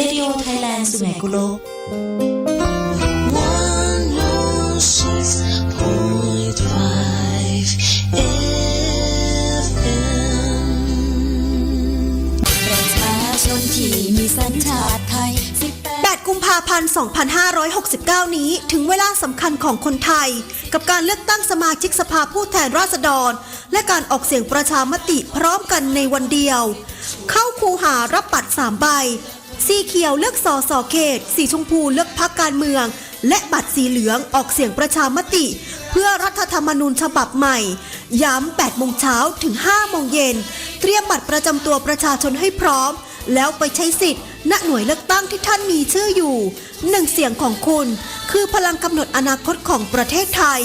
เรดิโอไทยแลนด์สุไหงกุโลกประชาชนที่มีสัญชาติไทย18 8กุมภาพันธ์ 2569 นี้ถึงเวลาสำคัญของคนไทย กับการเลือกตั้งสมาชิกสภาผู้แทนราษฎร และการออกเสียงประชามติพร้อมกันในวันเดียว เข้าคูหารับบัตร3ใบ สีเขียวเลือกสอสอเขต สีชมพูเลือกพักการเมือง และบัตรสีเหลืองออกเสียงประชามติ เพื่อรัฐธรรมนูญฉบับใหม่ ย้ำ8โมงเช้าถึง5โมงเย็น เตรียมบัตรประจำตัวประชาชนให้พร้อม แล้วไปใช้สิทธิ์ ณหน่วยเลือกตั้งที่ท่านมีชื่ออยู่หนึ่งเสียงของคุณ คือพลังกำหนดอนาคตของประเทศไทย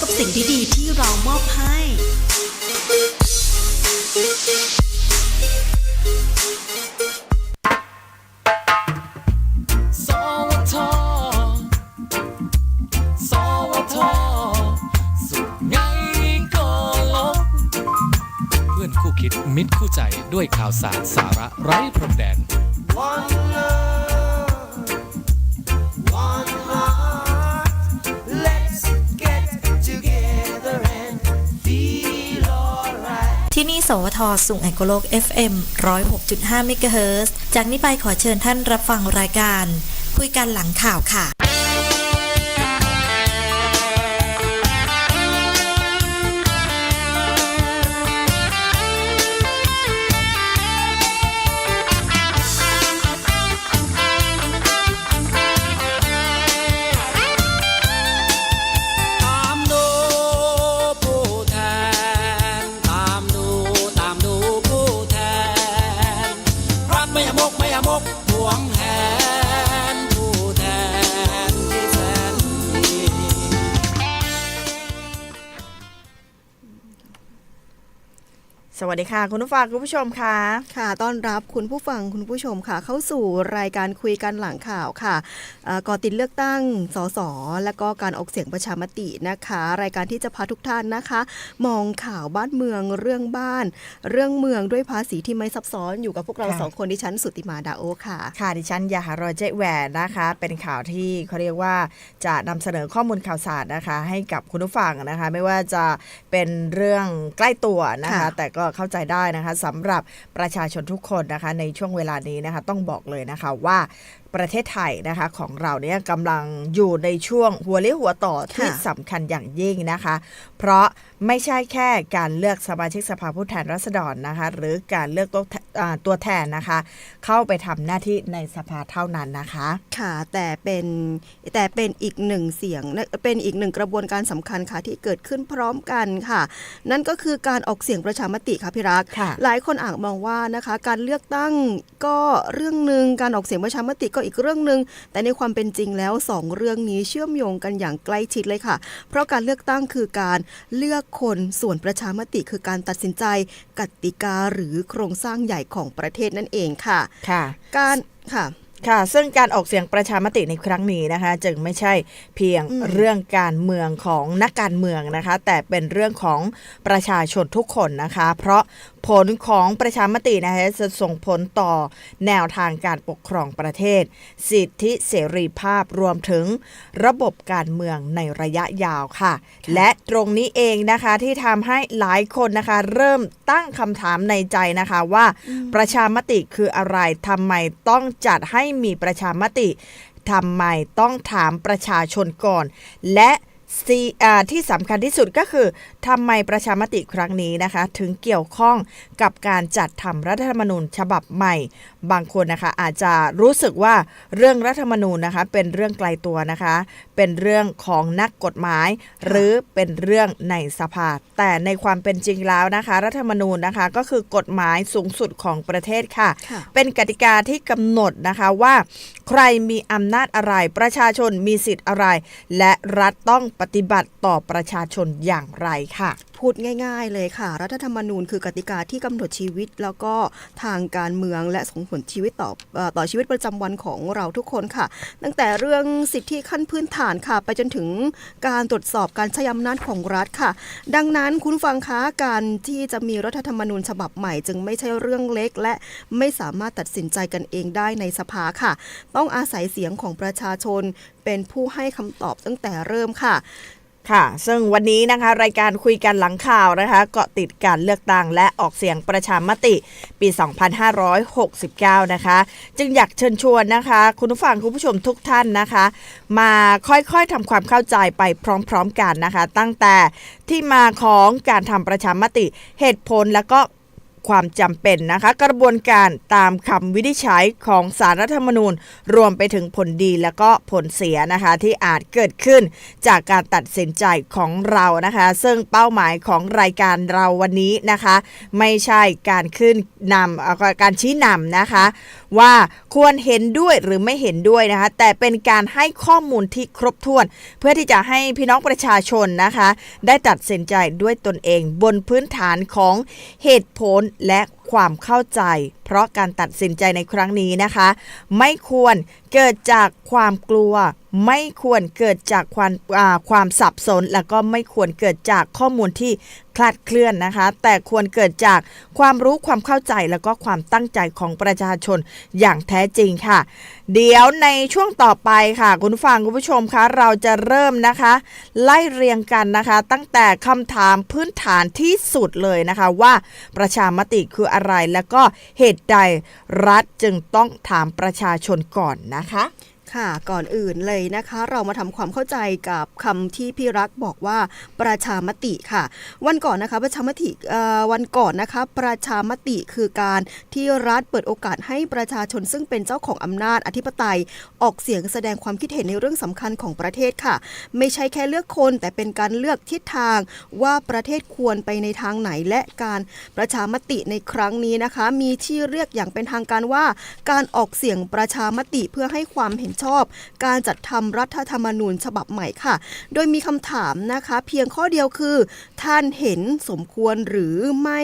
กับสิ่งดีๆที่เรามอบให้ สวทสุงแอโกโลก FM 106.5เมกะเฮิรตซ์จากนี้ไปขอเชิญท่านรับฟังรายการ คุยกันหลังข่าวค่ะ ดีค่ะ คุณผู้ฟังคุณผู้ชมค่ะ ค่ะต้อนรับคุณผู้ฟังคุณผู้ชมค่ะ เข้าสู่รายการคุยกันหลังข่าวค่ะเอ่อก่อติดเลือกตั้งสสและก็การออกเสียงประชามตินะคะ รายการที่จะพาทุกท่านนะคะ มองข่าวบ้านเมืองเรื่องบ้าน เรื่องเมืองด้วยภาษีที่ไม่ซับซ้อนอยู่กับพวกเราค่ะสองคนดิฉันสุติมาดาโอค่ะค่ะดิฉันยาหารอยเจแหวนนะคะ เป็นข่าวที่เขาเรียกว่าจะนำเสนอข้อมูลข่าวสารนะคะ ให้กับคุณผู้ฟังนะคะ ไม่ว่าจะเป็นเรื่องใกล้ตัวนะคะค่ะแต่ก็เข้าใจได้นะคะสำหรับประชาชนทุกคนนะคะในช่วงเวลานี้นะคะต้องบอกเลยนะคะว่าประเทศไทยนะคะของเราเนี่ยกำลังอยู่ในช่วงหัวเลี้ยวหัวต่อที่ค่ะสำคัญอย่างยิ่งนะคะ เพราะไม่ใช่แค่การเลือกสมาชิกสภาผู้แทนราษฎรนะคะ หรือการเลือกตัวแทอ่าตัวแทนนะคะ เข้าไปทำหน้าที่ในสภาเท่านั้นนะคะ ค่ะ แต่เป็นแต่เป็นอีกหนึ่งเสียงเป็นอีกหนึ่งกระบวนการสำคัญค่ะที่เกิดขึ้นพร้อมกันค่ะ นั่นก็คือการออกเสียงประชามติค่ะพี่รักค่ะหลายคนอาจมองว่านะคะ การเลือกตั้งก็เรื่องหนึ่งการออกเสียงประชามติก็อีกเรื่องหนึ่งแต่ในความเป็นจริงแล้วสองเรื่องนี้เชื่อมโยงกันอย่างใกล้ชิดเลยค่ะ เพราะการเลือกตั้งคือการเลือกคนส่วนประชามติคือการตัดสินใจกติกาหรือโครงสร้างใหญ่ของประเทศนั่นเองค่ะ ค่ะ การค่ะ ค่ะ ซึ่งการออกเสียงประชามติในครั้งนี้นะคะ จึงไม่ใช่เพียงอืมเรื่องการเมืองของนักการเมืองนะคะ แต่เป็นเรื่องของประชาชนทุกคนนะคะ เพราะผลของประชามตินะคะจะส่งผลต่อแนวทางการปกครองประเทศ สิทธิเสรีภาพรวมถึงระบบการเมืองในระยะยาวค่ะ และตรงนี้เองนะคะที่ทำให้หลายคนนะคะ เริ่มตั้งคำถามในใจนะคะว่าประชามติคืออะไรทำไมต้องจัดให้มีประชามติทำไมต้องถามประชาชนก่อน และ ที่สำคัญที่สุดก็คือทำไมประชามติครั้งนี้นะคะ ถึงเกี่ยวข้องกับการจัดทำรัฐธรรมนูญฉบับใหม่ บางคนนะคะอาจจะรู้สึกว่าเรื่องรัฐธรรมนูญนะคะ เป็นเรื่องไกลตัวนะคะ เป็นเรื่องของนักกฎหมาย หรือเป็นเรื่องในสภาแต่ในความเป็นจริงแล้วนะคะ รัฐธรรมนูญนะคะ ก็คือกฎหมายสูงสุดของประเทศค่ะค่ะเป็นกติกาที่กำหนดนะคะว่า ใครมีอำนาจอะไรประชาชนมีสิทธิ์อะไร และรัฐต้องปฏิบัติต่อประชาชนอย่างไรค่ะ พูดง่าย ๆ เลยค่ะ รัฐธรรมนูญคือกติกาที่กำหนดชีวิต แล้วก็ทางการเมืองและส่งผลชีวิตต่อต่อชีวิตประจำวันของเราทุกคนค่ะ ตั้งแต่เรื่องสิทธิขั้นพื้นฐานค่ะ ไปจนถึงการตรวจสอบการใช้อำนาจของรัฐค่ะ ดังนั้นคุณฟังคะการที่จะมีรัฐธรรมนูญฉบับใหม่ จึงไม่ใช่เรื่องเล็ก และไม่สามารถตัดสินใจกันเองได้ในสภาค่ะ ต้องอาศัยเสียงของประชาชน เป็นผู้ให้คำตอบตั้งแต่เริ่มค่ะค่ะ ซึ่งวันนี้นะคะรายการคุยกันหลังข่าวนะคะ เกาะติดการเลือกตั้งและออกเสียงประชามติปี 2569 นะคะ จึงอยากเชิญชวนนะคะ คุณผู้ฟังคุณผู้ชมทุกท่านนะคะ มาค่อยๆทำความเข้าใจไปพร้อมๆกันนะคะ ตั้งแต่ที่มาของการทำประชามติเหตุผลแล้วก็ ความจำเป็นนะคะ กระบวนการตามคำวินิจฉัยของสารรัฐธรรมนูญ รวมไปถึงผลดีและก็ผลเสียนะคะ ที่อาจเกิดขึ้นจากการตัดสินใจของเรานะคะ ซึ่งเป้าหมายของรายการเราวันนี้นะคะ ไม่ใช่การขึ้นนำการชี้นำนะคะ ว่าควรเห็นด้วยหรือไม่เห็นด้วยนะคะ แต่เป็นการให้ข้อมูลที่ครบถ้วน เพื่อที่จะให้พี่น้องประชาชนนะคะ ได้ตัดสินใจด้วยตนเองบนพื้นฐานของเหตุผลและ ความเข้าใจ เพราะการตัดสินใจในครั้งนี้นะคะ ไม่ควรเกิดจากความกลัว ไม่ควรเกิดจากความาความสับสน แล้วก็ไม่ควรเกิดจากข้อมูลที่คลาดเคลื่อนนะคะ แต่ควรเกิดจากความรู้ความเข้าใจแล้วก็ความตั้งใจของประชาชนอย่างแท้จริงค่ะ เดี๋ยวในช่วงต่อไปค่ะ คุณฟังคุณผู้ชมคะเราจะเริ่มนะคะ ไล่เรียงกันนะคะ ตั้งแต่คำถามพื้นฐานที่สุดเลยนะคะว่าประชามติคืออะไร แล้วก็เหตุใดรัฐจึงต้องถามประชาชนก่อนนะคะ ค่ะก่อนอื่นเลยนะคะ เรามาทำความเข้าใจกับคำที่พี่รักบอกว่าประชามติค่ะ วันก่อนนะคะประชามติวันก่อนนะคะ ประชามติคือการที่รัฐเปิดโอกาสให้ประชาชนซึ่งเป็นเจ้าของอำนาจอธิปไตย ออกเสียงแสดงความคิดเห็นในเรื่องสำคัญของประเทศค่ะ ไม่ใช่แค่เลือกคน แต่เป็นการเลือกทิศทางว่าประเทศควรไปในทางไหนและการประชามติในครั้งนี้นะคะ มีชื่อเรียกอย่างเป็นทางการว่า การออกเสียงประชามติเพื่อให้ความเห็นชอบ การจัดทำรัฐธรรมนูญฉบับใหม่ค่ะ โดยมีคำถามนะคะ เพียงข้อเดียวคือ ท่านเห็นสมควรหรือไม่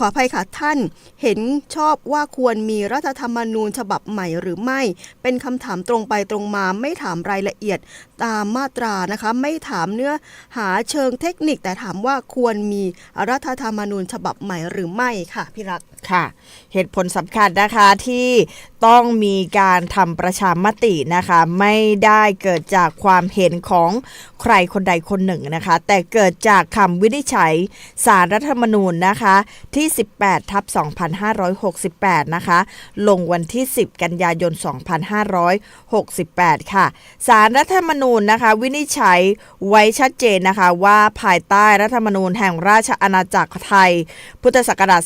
ขออภัยค่ะท่านเห็นชอบว่าควรมีรัฐธรรมนูญฉบับใหม่หรือไม่ เป็นคำถามตรงไปตรงมาไม่ถามรายละเอียดตามมาตรานะคะไม่ถามเนื้อหาเชิงเทคนิคแต่ถามว่าควรมีรัฐธรรมนูญฉบับใหม่หรือไม่ค่ะพี่รักค่ะ เหตุผลสำคัญนะคะที่ต้องมีการทำประชามตินะคะ ไม่ได้เกิดจากความเห็นของใครคนใดคนหนึ่งนะคะ แต่เกิดจากคำวินิจฉัยสารรัฐธรรมนูญนะคะที่ 18ทับ2568 นะคะ ลงวันที่ 10 กันยายน 2568 ค่ะสารรัฐธรรมนูญนะคะ วินิจฉัยไว้ชัดเจนนะคะ ว่าภายใต้รัฐธรรมนูญแห่งราชอาณาจักรไทย พุทธศักราช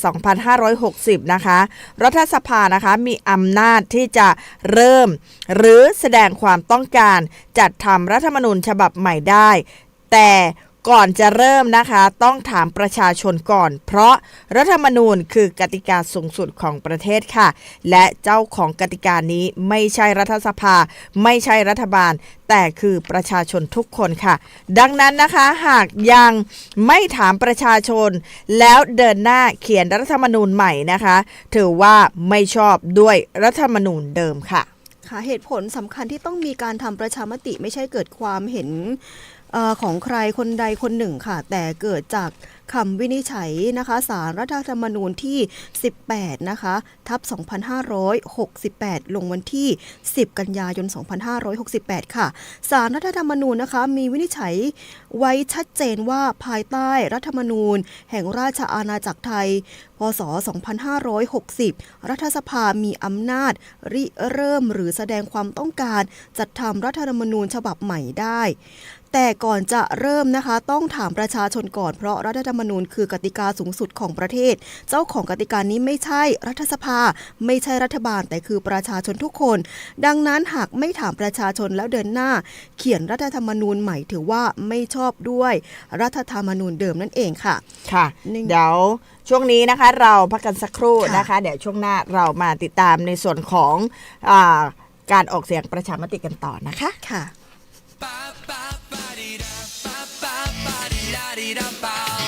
2560 นะคะ รัฐสภานะคะมีอำนาจที่จะเริ่ม หรือแสดงความต้องการจัดทำรัฐธรรมนูญฉบับใหม่ได้ แต่ ก่อนจะเริ่มนะคะ ต้องถามประชาชนก่อน เพราะรัฐธรรมนูญคือกติกาสูงสุดของประเทศค่ะ และเจ้าของกติกานี้ไม่ใช่รัฐสภา ไม่ใช่รัฐบาล แต่คือประชาชนทุกคนค่ะ ดังนั้นนะคะหากยังไม่ถามประชาชน แล้วเดินหน้าเขียนรัฐธรรมนูญใหม่นะคะ ถือว่าไม่ชอบด้วยรัฐธรรมนูญเดิมค่ะค่ะเหตุผลสำคัญที่ต้องมีการทำประชามติไม่ใช่เกิดความเห็น ของใครคนใดคนหนึ่งค่ะ แต่เกิดจากคำวินิจฉัยนะคะสารรัฐธรรมนูญที่ 18 นะคะ ทับ 2568 ลงวันที่ 10 กันยายน 2568 ค่ะ สารรัฐธรรมนูญนะคะ มีวินิจฉัยไว้ชัดเจนว่าภายใต้รัฐธรรมนูญ แห่งราชอาณาจักรไทย พศ 2560 รัฐสภามีอำนาจ ริเริ่มหรือแสดงความต้องการ จัดทำรัฐธรรมนูญฉบับใหม่ได้ แต่ก่อนจะเริ่มนะคะ ต้องถามประชาชนก่อนเพราะรัฐธรรมนูญคือกติกาสูงสุดของประเทศ เจ้าของกติกานี้ไม่ใช่รัฐสภา ไม่ใช่รัฐบาลแต่คือประชาชนทุกคน ดังนั้นหากไม่ถามประชาชนแล้วเดินหน้า เขียนรัฐธรรมนูญใหม่ถือว่าไม่ชอบด้วย รัฐธรรมนูญเดิมนั่นเองค่ะ ค่ะหนึ่งเดี๋ยวช่วงนี้นะคะเราพักกันสักครู่ค่ะนะคะ เดี๋ยวช่วงหน้าเรามาติดตามในส่วนของอาการออกเสียงประชามติกันต่อนะคะ ค่ะ ใ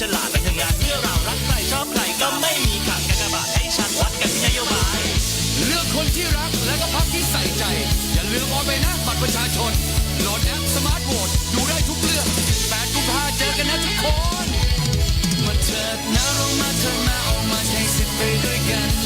ฉลาดไปทำงานเพื่อเรารักใครชอบใครก็ไม่มีขาดกากบาทให้ชัดวัดกันที่นโยบาย เลือกคนที่รักและก็พักที่ใส่ใจ อย่าลืมเอาไปนะบัตรประชาชนโหลดแอปสมาร์ทโหวตดูได้ทุกเรื่อง8กุมภาเจอกันนะทุกคนมาเถิดนะเรามาเถิดมาออกมาใช้สิทธิ์ไปด้วยกันเลือกคนนั้น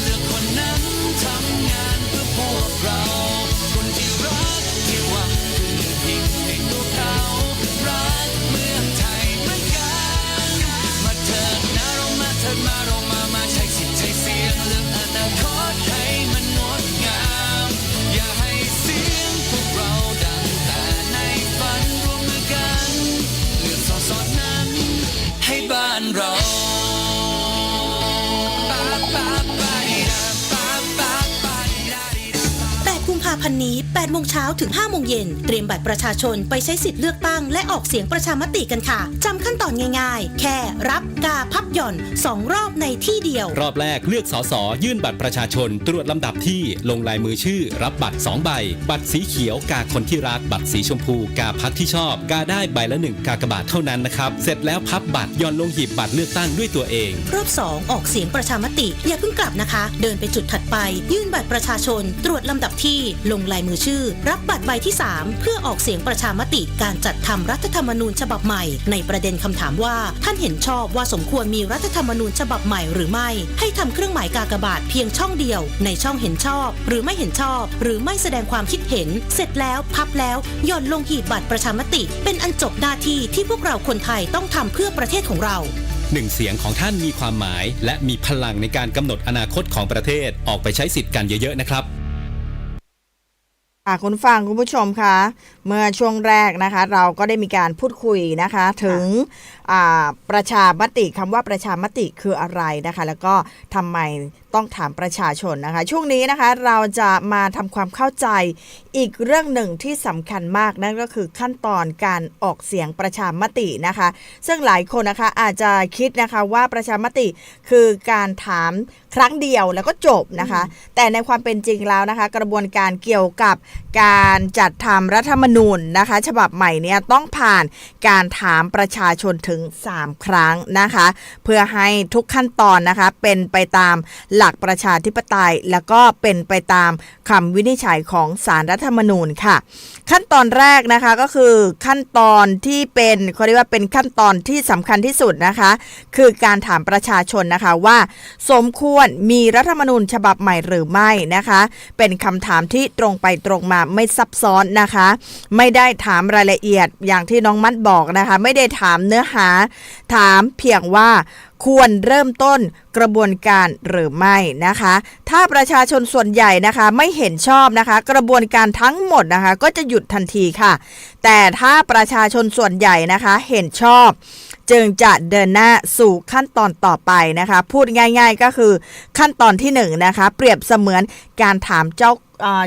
8โมงเช้าถึง5โมงเย็นเตรียมบัตรประชาชนไปใช้สิทธิ์เลือกตั้ง และออกเสียงประชามติกันค่ะ จำขั้นตอนง่าย ๆ แค่รับกาพับหย่อน 2 รอบในที่เดียว รอบแรกเลือกสสยื่นบัตรประชาชน ตรวจลำดับที่ลงลายมือชื่อ รับบัตร 2 ใบ บัตรสีเขียวกาคนที่รักบัตรสีชมพู กาพักที่ชอบ กาได้ใบละหนึ่งกากบาทเท่านั้นนะครับเสร็จแล้วพับบัตรย่อนลงหีบบัตรเลือกตั้งด้วยตัวเอง รอบ 2 ออกเสียงประชามติอย่าเพิ่งกลับนะคะ เดินไปจุดถัดไป ยื่นบัตรประชาชน ตรวจลำดับที่ลงลายมือชื่อรับบัตรใบที่ 3 เพื่อออกเสียงประชามติการจัดทำรัฐธรรมนูญฉบับใหม่ ในประเด็นคำถามว่า ท่านเห็นชอบว่าสมควรมีรัฐธรรมนูญฉบับใหม่หรือไม่ ให้ทำเครื่องหมายกากบาทเพียงช่องเดียว ในช่องเห็นชอบ หรือไม่เห็นชอบ หรือไม่แสดงความคิดเห็น เสร็จแล้วพับแล้วหย่อนลงหีบบัตรประชามติ เป็นอันจบหน้าที่ที่พวกเราคนไทยต้องทำเพื่อประเทศของเราหนึ่งเสียงของท่านมีความหมาย และมีพลังในการกำหนดอนาคตของประเทศออกไปใช้สิทธิ์กันเยอะๆนะครับ ค่ะคุณฟังคุณผู้ชมคะเมื่อช่วงแรกนะคะ เราก็ได้มีการพูดคุยนะคะ ถึงอ่าประชามติคำว่าประชามติคืออะไรนะคะ แล้วก็ทำไม ต้องถามประชาชนนะคะ ช่วงนี้นะคะเราจะมาทำความเข้าใจอีกเรื่องหนึ่งที่สำคัญมากนั่นก็คือขั้นตอนการออกเสียงประชามตินะคะ ซึ่งหลายคนนะคะอาจจะคิดนะคะว่าประชามติคือการถามครั้งเดียวแล้วก็จบนะคะ แต่ในความเป็นจริงแล้วนะคะ กระบวนการเกี่ยวกับการจัดทำรัฐธรรมนูญนะคะ ฉบับใหม่เนี่ยต้องผ่านการถามประชาชนถึง 3 ครั้งนะคะ เพื่อให้ทุกขั้นตอนนะคะเป็นไปตามหลักประชาธิปไตย แล้วก็เป็นไปตามคำวินิจฉัยของสารรัฐธรรมนูญค่ะ ขั้นตอนแรกนะคะก็คือขั้นตอนที่เป็นเขาเรียกว่าเป็นขั้นตอนที่สำคัญที่สุดนะคะ คือการถามประชาชนนะคะว่า สมควรมีรัฐธรรมนูญฉบับใหม่หรือไม่นะคะ เป็นคำถามที่ตรงไปตรงงมาไม่ซับซ้อนนะคะ ไม่ได้ถามรายละเอียดอย่างที่น้องมัดบอกนะคะ ไม่ได้ถามเนื้อหา ถามเพียงว่า ควรเริ่มต้นกระบวนการหรือไม่นะคะ ถ้าประชาชนส่วนใหญ่นะคะไม่เห็นชอบนะคะ กระบวนการทั้งหมดนะคะ ก็จะหยุดทันทีค่ะ แต่ถ้าประชาชนส่วนใหญ่นะคะเห็นชอบ จึงจะเดินหน้าสู่ขั้นตอนต่อไปนะคะ พูดง่ายๆก็คือขั้นตอนที่1นงนะคะ เปรียบเสมือนการถามเจ้า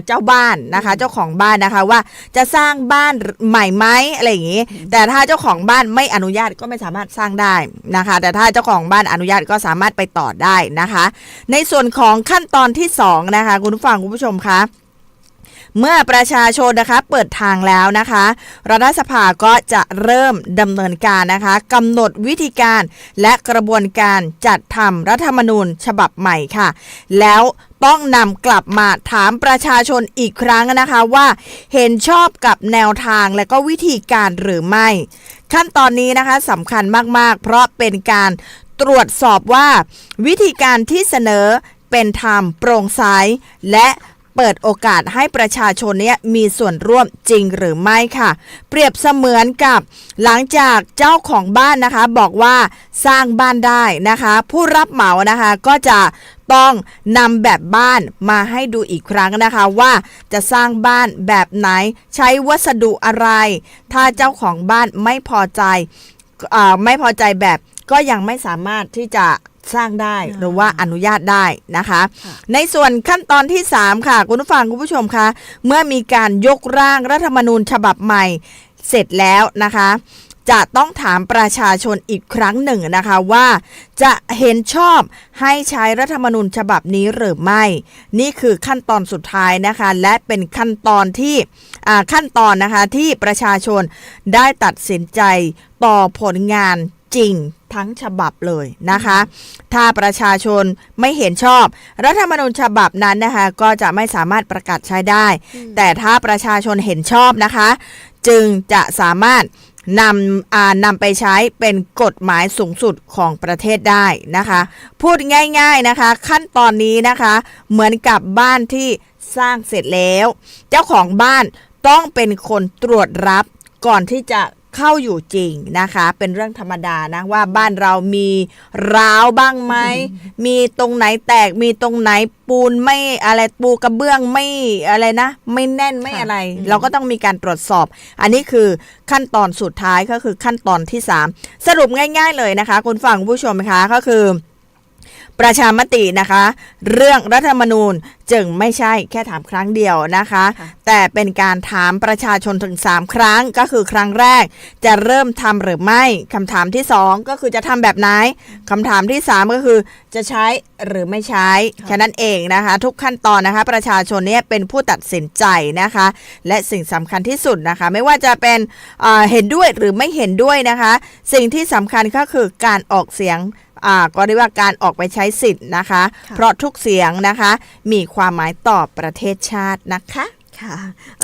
เจ้าบ้านนะคะ เจ้าของบ้านนะคะว่าจะสร้างบ้านใหม่ไหมอะไรอย่างนี้ แต่ถ้าเจ้าของบ้านไม่อนุญาตก็ไม่สามารถสร้างได้นะคะ แต่ถ้าเจ้าของบ้านอนุญาตก็สามารถไปต่อได้นะคะ ในส่วนของขั้นตอนที่สองนะคะคุณผู้ฟังคุณผู้ชมคะ เมื่อประชาชนนะคะเปิดทางแล้วนะคะ รัฐสภาก็จะเริ่มดำเนินการนะคะกำหนดวิธีการและกระบวนการจัดทำรัฐธรรมนูญฉบับใหม่ค่ะ แล้วต้องนำกลับมาถามประชาชนอีกครั้งนะคะว่าเห็นชอบกับแนวทางและก็วิธีการหรือไม่ ขั้นตอนนี้นะคะสำคัญมาก ๆ เพราะเป็นการตรวจสอบว่า วิธีการที่เสนอเป็นธรรมโปร่งใสและ เปิดโอกาสให้ประชาชนเนี่ยมีส่วนร่วมจริงหรือไม่ค่ะ เปรียบเสมือนกับ หลังจากเจ้าของบ้านนะคะ บอกว่าสร้างบ้านได้นะคะ ผู้รับเหมานะคะก็จะต้องนำแบบบ้านมาให้ดูอีกครั้งนะคะว่าจะสร้างบ้านแบบไหนใช้วัสดุอะไร ถ้าเจ้าของบ้านไม่พอใจอไม่พอใจแบบก็ยังไม่สามารถที่จะ สร้างได้หรือว่าอนุญาตได้นะคะ ในส่วนขั้นตอนที่ 3 ค่ะ คุณผู้ฟังคุณผู้ชมคะเมื่อมีการยกร่างรัฐธรรมนูญฉบับใหม่เสร็จแล้วนะคะ จะต้องถามประชาชนอีกครั้งหนึ่งนะคะว่าจะเห็นชอบให้ใช้รัฐธรรมนูญฉบับนี้หรือไม่ นี่คือขั้นตอนสุดท้ายนะคะ และเป็นขั้นตอนที่อ่าขั้นตอนนะคะที่ประชาชนได้ตัดสินใจต่อผลงานจริง ทั้งฉบับเลยนะคะ ถ้าประชาชนไม่เห็นชอบ รัฐธรรมนูญฉบับนั้นนะคะก็จะไม่สามารถประกาศใช้ได้ แต่ถ้าประชาชนเห็นชอบนะคะ จึงจะสามารถนำอ่านำไปใช้เป็นกฎหมายสูงสุดของประเทศได้นะคะ พูดง่ายๆนะคะ ขั้นตอนนี้นะคะ เหมือนกับบ้านที่สร้างเสร็จแล้ว เจ้าของบ้านต้องเป็นคนตรวจรับก่อนที่จะ เข้าอยู่จริงนะคะ เป็นเรื่องธรรมดานะว่าบ้านเรามีร้าวบ้างไหมมีตรงไหนแตกมีตรงไหนปูนไม่อะไรปูกระเบื้องไม่อะไรนะ ไม่แน่นไม่อะไร เราก็ต้องมีการตรวจสอบ อันนี้คือขั้นตอนสุดท้ายก็คือขั้นตอนที่ 3 สรุปง่าย ๆ เลยนะคะ คุณฟังผู้ชมคะก็คือ ประชามตินะคะ เรื่องรัฐธรรมนูญจึงไม่ใช่แค่ถามครั้งเดียวนะคะ แต่เป็นการถามประชาชนถึง 3 ครั้งก็คือครั้งแรก จะเริ่มทำหรือไม่คำถามที่ 2 ก็คือจะทำแบบไหนคำถามที่ 3 ก็คือจะใช้หรือไม่ใช้แค่นั้นเองนะคะ ทุกขั้นตอนนะคะ ประชาชนเนี่ยเป็นผู้ตัดสินใจนะคะ และสิ่งสำคัญที่สุดนะคะ ไม่ว่าจะเป็นเอ่อเห็นด้วยหรือไม่เห็นด้วยนะคะ สิ่งที่สำคัญก็คือการออกเสียงอ่า ก็เรียกว่าการออกไปใช้สิทธิ์นะคะ เพราะทุกเสียงนะคะ มีความหมายต่อประเทศชาตินะคะ ค่ะ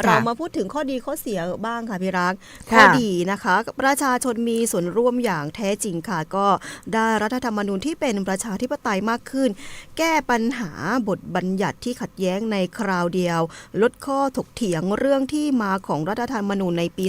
เรามาพูดถึงข้อดีข้อเสียบ้างค่ะพี่รักค่ะข้อดีนะคะ ประชาชนมีส่วนร่วมอย่างแท้จริงค่ะ ก็ได้รัฐธรรมนูญที่เป็นประชาธิปไตยมากขึ้น แก้ปัญหาบทบัญญัติที่ขัดแย้งในคราวเดียว ลดข้อถกเถียงเรื่องที่มาของรัฐธรรมนูญในปี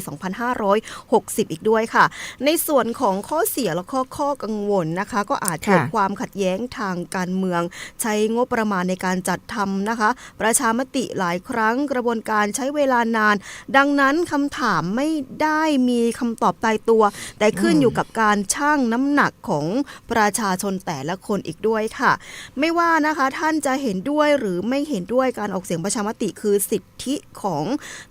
2560 อีกด้วยค่ะ ในส่วนของข้อเสียและข้อข้อกังวลนะคะ ก็อาจเกิดค่ะความขัดแย้งทางการเมือง ใช้งบประมาณในการจัดทำนะคะ ประชามติหลายครั้งกระบวนการใช้เวลานาน ดังนั้นคำถามไม่ได้มีคำตอบตายตัว แต่ขึ้นอยู่กับการชั่งน้ำหนักของประชาชนแต่ละคนอีกด้วยค่ะ ไม่ว่านะคะท่านจะเห็นด้วยหรือไม่เห็นด้วยการออกเสียงประชามติคือสิทธิของ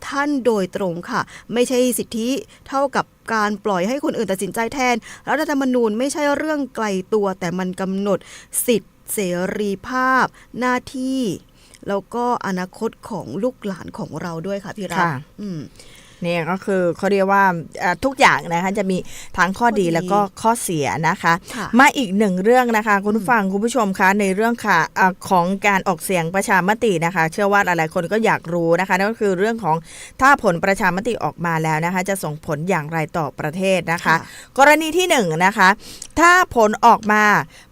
ท่านโดยตรงค่ะ ไม่ใช่สิทธิเท่ากับการปล่อยให้คนอื่นตัดสินใจแทน รัฐธรรมนูญไม่ใช่เรื่องไกลตัวแต่มันกำหนดสิทธิเสรีภาพ หน้าที่ แล้วก็อนาคตของลูกหลานของเราด้วยค่ะพี่รักค่ะอืม เนี่ยก็คือเขาเรียกว่าเอ่อทุกอย่างนะคะจะมีทั้งข้อดีข้อดีแล้วก็ข้อเสียนะคะค่ะมาอีกหนึ่งเรื่องนะคะคุณผู้ฟังคุณผู้ชมคะในเรื่องค่ะเอ่อของการออกเสียงประชามตินะคะ เชื่อว่าหลายๆคนก็อยากรู้นะคะนั่นก็คือเรื่องของถ้าผลประชามติออกมาแล้วนะคะ จะส่งผลอย่างไรต่อประเทศนะคะค่ะกรณีที่หนึ่งนะคะถ้าผลออกมา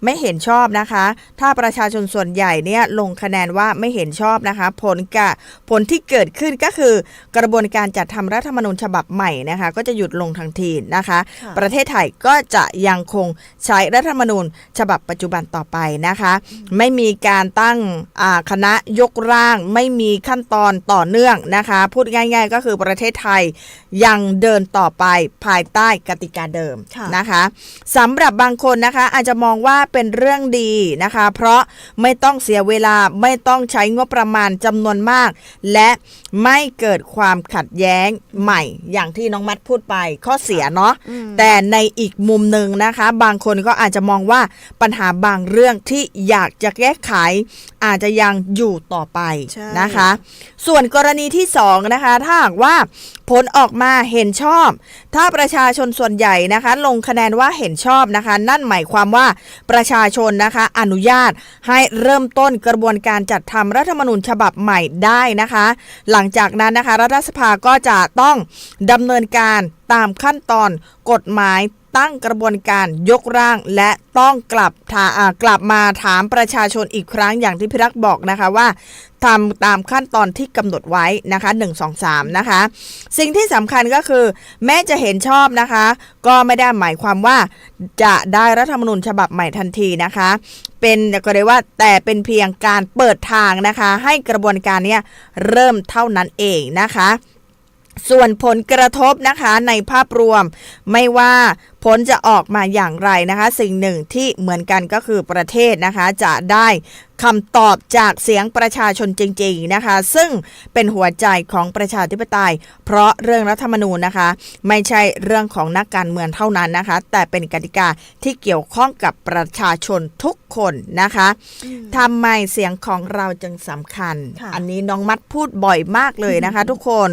ไม่เห็นชอบนะคะ ถ้าประชาชนส่วนใหญ่เนี่ยลงคะแนนว่าไม่เห็นชอบนะคะ ผลกะผลที่เกิดขึ้นก็คือกระบวนการจัดทำรัฐธรรมนูญฉบับใหม่นะคะก็จะหยุดลงทันทีนะคะค่ะประเทศไทยก็จะยังคงใช้รัฐธรรมนูญฉบับปัจจุบันต่อไปนะคะ ไม่มีการตั้งอ่าคณะยกร่าง ไม่มีขั้นตอนต่อเนื่องนะคะ พูดง่าย ๆ ก็คือประเทศไทยยังเดินต่อไปภายใต้กติกาเดิมค่ะนะคะสำหรับบางคนนะคะอาจจะมองว่าเป็นเรื่องดีนะคะ เพราะไม่ต้องเสียเวลาไม่ต้องใช้งบประมาณจำนวนมาก และไม่เกิดความขัดแย้งใหม่อย่างที่น้องมัดพูดไปข้อเสียเนาะแต่ในอีกมุมหนึ่งนะคะ บางคนก็อาจจะมองว่าปัญหาบางเรื่องที่อยากจะแก้ไข อาจจะยังอยู่ต่อไปใช่นะคะ ส่วนกรณีที่สองนะคะถ้าหากว่าผลออกมาเห็นชอบ ถ้าประชาชนส่วนใหญ่นะคะ ลงคะแนนว่าเห็นชอบนะคะ นั่นหมายความว่าประชาชนนะคะ อนุญาตให้เริ่มต้นกระบวนการจัดทำรัฐธรรมนูญฉบับใหม่ได้นะคะ หลังจากนั้นนะคะ รัฐสภาก็จะต้องดำเนินการตามขั้นตอนกฎหมายตั้งกระบวนการยกร่าง และต้องกลับถาอ่ากลับมาถามประชาชนอีกครั้งอย่างที่พี่รักษ์บอกนะคะว่าทำตามขั้นตอนที่กำหนดไว้นะคะ1 2 3นะคะ สิ่งที่สำคัญก็คือ แม้จะเห็นชอบนะคะ ก็ไม่ได้หมายความว่าจะได้รัฐธรรมนูญฉบับใหม่ทันทีนะคะ เป็นก็เรียกว่าแต่เป็นเพียงการเปิดทางนะคะ ให้กระบวนการเนี้ยเริ่มเท่านั้นเองนะคะ ส่วนผลกระทบนะคะในภาพรวมไม่ว่าผลจะออกมาอย่างไรนะคะ สิ่งหนึ่งที่เหมือนกันก็คือประเทศนะคะจะได้คำตอบจากเสียงประชาชนจริงๆนะคะ ซึ่งเป็นหัวใจของประชาธิปไตย เพราะเรื่องรัฐธรรมนูญนะคะ ไม่ใช่เรื่องของนักการเมืองเท่านั้นนะคะ แต่เป็นกติกาที่เกี่ยวข้องกับประชาชนทุกคนนะคะทำไมเสียงของเราจึงสำคัญค่ะอันนี้น้องมัดพูดบ่อยมากเลยนะคะ ทุกคน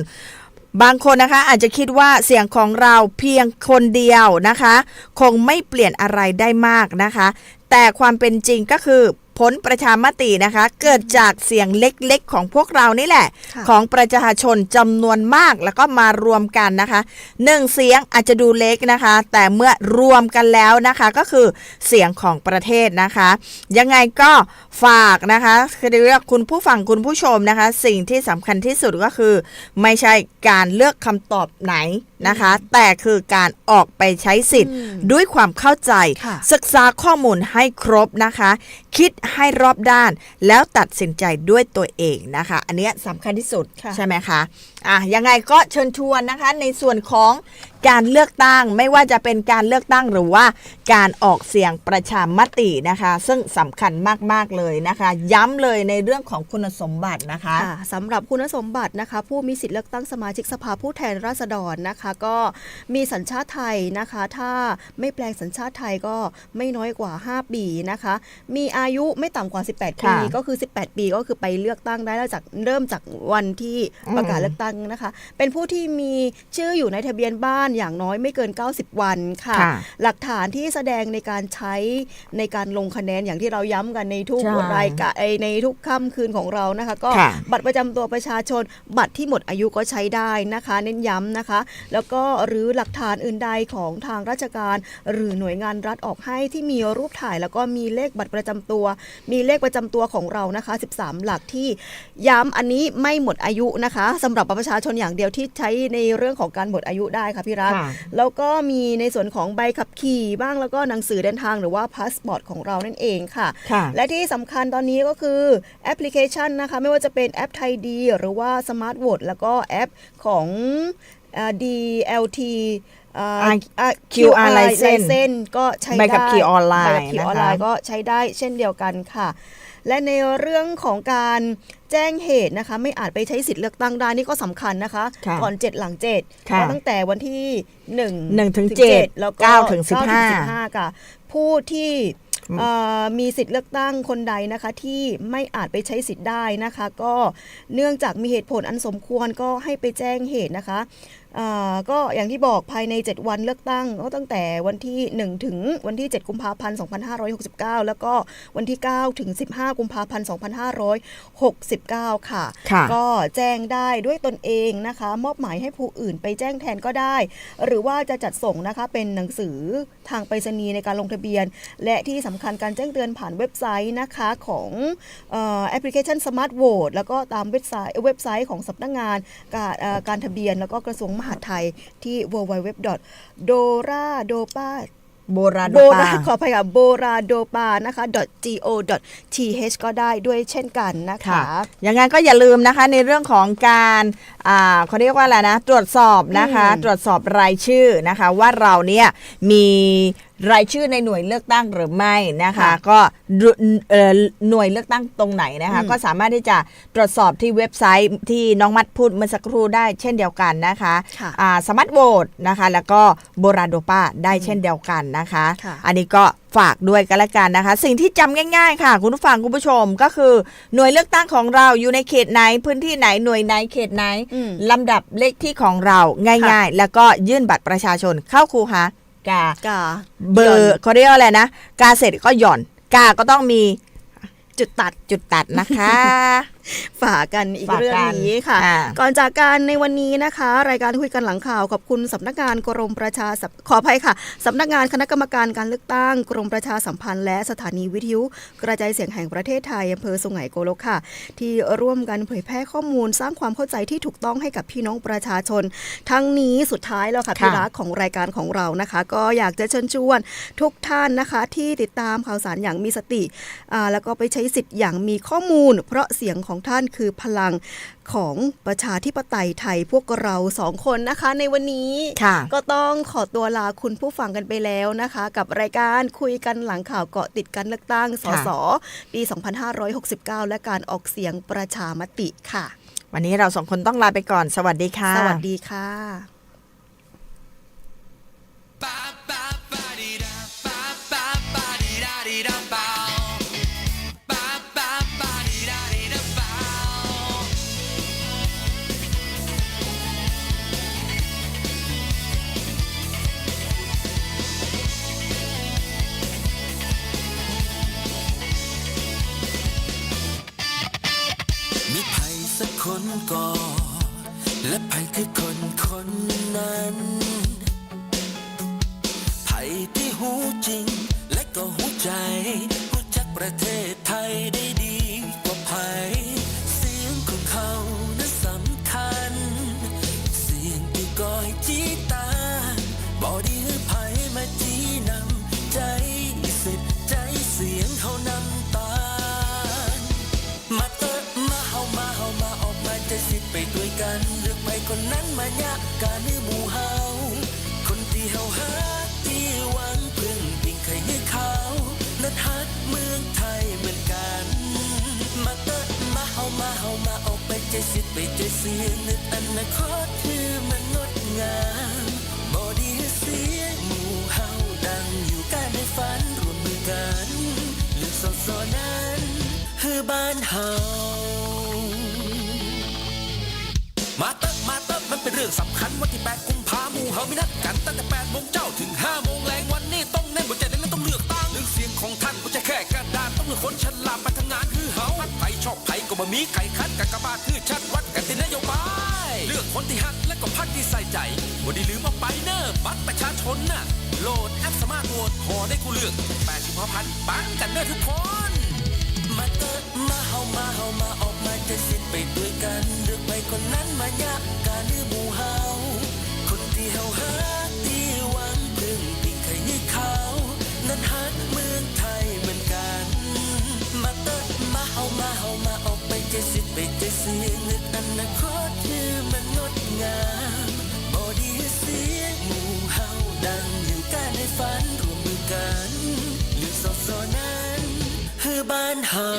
บางคนนะคะอาจจะคิดว่าเสียงของเราเพียงคนเดียวนะคะ คงไม่เปลี่ยนอะไรได้มากนะคะ แต่ความเป็นจริงก็คือ ผลประชามตินะคะ เกิดจากเสียงเล็กๆ ของพวกเรานี่แหละค่ะของประชาชนจำนวนมากแล้วก็มารวมกันนะคะหนึ่งเสียงอาจจะดูเล็กนะคะ แต่เมื่อรวมกันแล้วนะคะก็คือเสียงของประเทศนะคะ ยังไงก็ฝากนะคะคือเรียกคุณผู้ฟังคุณผู้ชมนะคะ สิ่งที่สำคัญที่สุดก็คือ ไม่ใช่การเลือกคำตอบไหนนะคะ แต่คือการออกไปใช้สิทธิ์ด้วยความเข้าใจค่ะศึกษาข้อมูลให้ครบนะคะ คิดให้รอบด้าน แล้วตัดสินใจด้วยตัวเองนะคะ อันเนี้ยสำคัญที่สุดค่ะใช่ไหมคะอะยังไงก็เชิญชวนนะคะในส่วนของการเลือกตั้งไม่ว่าจะเป็นการเลือกตั้งหรือว่าการออกเสียงประชามตินะคะ ซึ่งสำคัญมาก ๆ เลยนะคะ ย้ำเลยในเรื่องของคุณสมบัตินะคะค่ะสำหรับคุณสมบัตินะคะ ผู้มีสิทธิ์เลือกตั้งสมาชิกสภาผู้แทนราษฎรนะคะ ก็มีสัญชาติไทยนะคะ ถ้าไม่แปลงสัญชาติไทยก็ไม่น้อยกว่า 5 ปีนะคะ มีอายุไม่ต่ำกว่า 18 ปี ค่ะก็คือ 18 ปีก็คือไปเลือกตั้งได้แล้วจากเริ่มจากวันที่ประกาศอืม เลือกตั้งนะคะ เป็นผู้ที่มีชื่ออยู่ในทะเบียนบ้านอย่างน้อยไม่เกิน 90 วันค่ะ ค่ะ หลักฐานที่แสดงในการใช้ในการลงคะแนนอย่างที่เราย้ำกันในทุกใช่รายการเอ่อในทุกค่ำคืนของเรานะคะ ก็ค่ะบัตรประจำตัวประชาชน บัตรที่หมดอายุก็ใช้ได้นะคะ เน้นย้ำนะคะ แล้วก็หรือหลักฐานอื่นใดของทางราชการ หรือหน่วยงานรัฐออกให้ที่มีรูปถ่ายแล้วก็มีเลขบัตรประจำตัวมีเลขประจำตัวของเรานะคะ 13 หลักที่ย้ำอันนี้ไม่หมดอายุนะคะสำหรับประชาชนอย่างเดียวที่ใช้ในเรื่องของการหมดอายุได้ค่ะพี่รักค่ะแล้วก็มีในส่วนของใบขับขี่บ้างแล้วก็หนังสือเดินทางหรือว่าพาสปอร์ตของเรานั่นเองค่ะค่ะและที่สำคัญตอนนี้ก็คือแอปพลิเคชันนะคะ ไม่ว่าจะเป็นแอปไทยดีหรือว่าสมาร์ทวอทแล้วก็แอปของเอ่อ DLT เอ่ออ่าอะ QR license เส้นก็ใช้ได้ใบขับขี่ออนไลน์ใบขับขี่ออนไลน์นะคะก็ใช้ได้เช่นเดียวกันค่ะ และในเรื่องของการแจ้งเหตุนะคะ ไม่อาจไปใช้สิทธิ์เลือกตั้งได้นี่ก็สำคัญนะคะค่ะก่อน 7 หลัง7ค่ะก็ตั้งแต่วันที่1หนึ่งถึงเจ็ดแล้วก็เก้าถึงสิบเก้ห้า15ค่ะ ผู้ที่เอ่อมีสิทธิ์เลือกตั้งคนใดนะคะที่ไม่อาจไปใช้สิทธิ์ได้นะคะ ก็เนื่องจากมีเหตุผลอันสมควรก็ให้ไปแจ้งเหตุนะคะอ่า ก็อย่างที่บอกภายใน 7 วันเลือกตั้งก็ตั้งแต่วันที่ 1 ถึงวันที่ 7 กุมภาพันธ์ 2569 แล้วก็วันที่ 9 ถึง 15 กุมภาพันธ์ 2569ค่ะค่ะ ก็แจ้งได้ด้วยตนเองนะคะ มอบหมายให้ผู้อื่นไปแจ้งแทนก็ได้ หรือว่าจะจัดส่งนะคะเป็นหนังสือทางไปรษณีย์ในการลงทะเบียน และที่สำคัญการแจ้งเตือนผ่านเว็บไซต์นะคะของเอ่อแอปพลิเคชัน Smart Vote แล้วก็ตามเว็บไซต์เว็บไซต์ของสำนักงานการเอ่อการทะเบียนแล้วก็กระทรวงมหาดไทยที่ www.doradopa โบราณโบปราลาขออภัยค่ะโบราโดปานะคะ .go.th ก็ได้ด้วยเช่นกันนะคะค่ะอย่างงั้นก็อย่าลืมนะคะในเรื่องของการอ่าเขาเรียกว่าอะไรนะ ตรวจสอบนะคะอืมตรวจสอบรายชื่อนะคะ ว่าเราเนี่ยมีรายชื่อในหน่วยเลือกตั้งหรือไม่นะคะค่ะก็ดูเอ่อหน่วยเลือกตั้งตรงไหนนะคะอืมก็สามารถที่จะตรวจสอบที่เว็บไซต์ที่น้องมัดพูดเมื่อสักครู่ได้เช่นเดียวกันนะคะค่ะอ่าสมัตโหวตนะคะ แล้วก็โบราณโดป้าได้เช่นเดียวกันนะคะค่ะอันนี้ก็ฝากด้วยกันละกันนะคะ สิ่งที่จำง่าย ๆ ค่ะ คุณผู้ฟังคุณผู้ชมก็คือหน่วยเลือกตั้งของเราอยู่ในเขตไหนพื้นที่ไหนหน่วยไหนเขตไหนอืมลำดับเลขที่ของเราง่าย ๆ แล้วก็ยื่นบัตรประชาชนเข้าครูหา กากาเบอร์เขาเรียกว่าอะไรนะกาเสร็จก็หย่อน กาก็ต้องมีจุดตัดจุดตัดนะคะ ฝากกันอีกฝากกันเรื่องนี้ค่ะอ่าก่อนจากการในวันนี้นะคะ รายการคุยกันหลังข่าวขอบคุณสำนักงานกรมประชาสัมขออภัยค่ะสำนักงานคณะกรรมการการเลือกตั้ง กรมประชาสัมพันธ์และสถานีวิทยุ กระจายเสียงแห่งประเทศไทยอำเภอสุไหงโกลกค่ะ ที่ร่วมกันเผยแพร่ข้อมูลสร้างความเข้าใจที่ถูกต้องให้กับพี่น้องประชาชน ทั้งนี้สุดท้ายแล้วค่ะค่ะพี่รักของรายการของเรานะคะ ก็อยากจะเชิญชวนทุกท่านนะคะ ที่ติดตามข่าวสารอย่างมีสติอ่าแล้วก็ไปใช้สิทธิ์อย่างมีข้อมูล เพราะเสียงของท่านคือพลังของประชาธิปไตยไทยพวกเราสองคนนะคะ ในวันนี้ค่ะก็ต้องขอตัวลาคุณผู้ฟังกันไปแล้วนะคะ กับรายการคุยกันหลังข่าวเกาะติดกันเลือกตั้งสค่ะสปี 2569 และการออกเสียงประชามติค่ะ วันนี้เราสองคนต้องลาไปก่อน สวัสดีค่ะ สวัสดีค่ะ ก่อและภัยคือคนคนนั้นไผที่หูจริง และก็หูใจหูจักประเทศไทยได้ดีกว่าไผ กันเลือกไปคนนั้นมายากการให้หมู่เฮาคนที่เฮาหาที่หวังพึ่งพิงใครให้เขานั้นฮักเมืองไทยเหมือนกัน มาเตอะมาเฮามาเฮามาออกไปใจสิไปใจเสียนึกอนาคตคือมันงดงามบอดีเสียงหมู่เฮาดังอยู่กันในฝันรวมมือกันเลือกสอสอนั้นคือบ้านเฮา รื่องสำคัญวันที่ 8 กุมภาหมู่เฮามีนัดกันตั้งแต่8โมงเจ้าถึง5โมงแรงวันนี้ต้องเน้นบนใจและต้องเลือกตั้งหนึ่งเสียงของท่านไม่ใช่แค่กระดาษต้องเลือกคนฉลาดไปทำงานคือเฮาพักไปชอบไผก็บ่มีไก่คัดกับกระบาดคือชัดวัดกันที่นโยบายเลือกคนที่ฮักและก็พักที่ใส่ใจวันนี้ลืมเอาไปเนอะบัตรประชาชนน่ะโหลดแอปสมาร์ทโหวตพอได้กูเลือก8กุมภาพันธ์ปังกันเนอะทุกคนมาเตอะมาเฮามาเฮามาออกมาจะสิ้นไปด้วยกันเลือกไปคนนั้นมายากการหรือห หาที่หวังพึ่งพิงใครให้เขา นั้นฮักเมืองไทยเหมือนกัน มาเตอะมาเฮามาเฮามาออกไปเจสิ้นไปเจสียงนึกอนาคตคือมันงดงามบอดีเสียงหมู่เฮาดังอยู่กันในฝันรวมมือกันเลือกสอสอนั้นคือบ้านเฮา